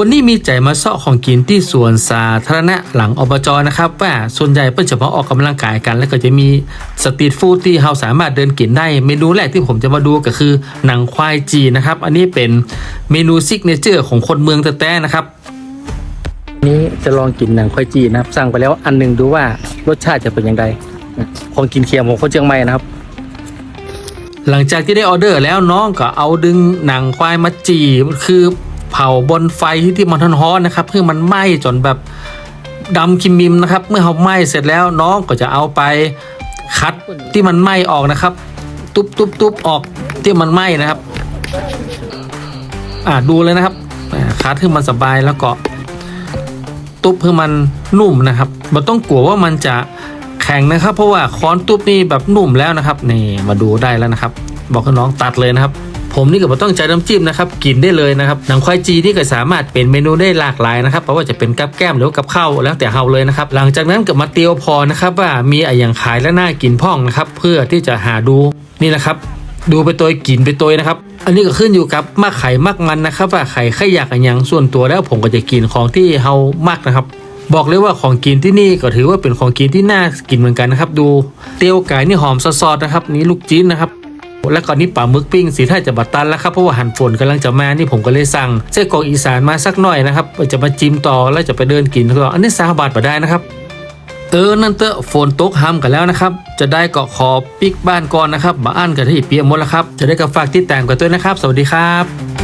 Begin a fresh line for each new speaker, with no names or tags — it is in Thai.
วันนี้มีใจมาเซาะของกินที่สวนสาธารณะหลังอบจนะครับ ว่าส่วนใหญ่เปิ้นจะมาออกกำลังกายกัน แล้วก็จะมีสตรีทฟู้ดที่เราสามารถเดินกินได้ เมนูแรกที่ผมจะมาดูก็คือหนังควายจีนนะครับ อันนี้เป็นเมนูซิกเนเจอร์ของคนเมืองแต้ๆนะครับนี้จะลองกินหนังควายจีนนะครับ สั่งไปแล้วอันหนึงดูว่ารสชาติจะเป็นยังไงของกินเคียมของคนเชียงใหม่นะครับหลังจากที่ได้ออเดอร์แล้วน้องก็เอาดึงหนังควายมาจีคือ เผาบนไฟที่มันร้อนๆนะครับเพื่อมันไหม้จนแบบดำคิมมิมนะครับ เมื่อเขาไหม้เสร็จแล้วน้องก็จะเอาไปคัดที่มันไหม้ออกนะครับ ตุบตุบตุบออกที่มันไหม้นะครับ อ่าดูเลยนะครับคัดให้มันสบายแล้วก็ ตุบเพื่อมันนุ่มนะครับมันต้องกลัวว่ามันจะแข็งนะครับ เพราะว่าค้อนตุบนี่แบบนุ่มแล้วนะครับ นี่มาดูได้แล้วนะครับ บอกให้น้องตัดเลยนะครับ ผมนี่ก็บ่ต้องใจน้ำจิ้มนะครับกินได้เลยนะครับหนังควายจีนี่ก็สามารถเป็นเมนูได้หลากหลายนะครับเพราะว่าจะเป็นกับแก้มหรือกับข้าวแล้วแต่เฮาเลยนะครับหลังจากนั้นก็มาเตียวพอนะครับว่ามีอะไรอย่างขายและน่ากินพ่องนะครับเพื่อที่จะหาดูนี่นะครับดูไปตัวกินไปตัวนะครับ อันนี้ก็ขึ้นอยู่กับมากไข่มากมันนะครับ ว่าไข่ใครอยากอะไรอย่างส่วนตัวแล้วผมก็จะกินของที่เฮามากนะครับ บอกเลยว่าของกินที่นี่ก็ถือว่าเป็นของกินที่น่ากินเหมือนกันนะครับ ดูเตียวไก่นี่หอมซอสนะครับ นี่ลูกจิ้นนะครับ แล้วก็นี่ปลาหมึกปิ้งสีท่าจะบัดตันแล้วครับเพราะว่าหันฝนกำลังจะมานี่ผมก็เลยสั่งไส้กรอกอีสานมาสักหน่อยนะครับจะมาจิ้มต่อแล้วจะไปเดินกินก็อันนี้สาบาทมาได้นะครับเออ นั่นเตอะฝนตกห้ำกันแล้วนะครับ จะได้เกาะขอปิกบ้านก่อนนะครับ มาอั้นกันที่เปียมดแล้วครับ จะได้กับฝากที่แต่งกันด้วยนะครับ สวัสดีครับ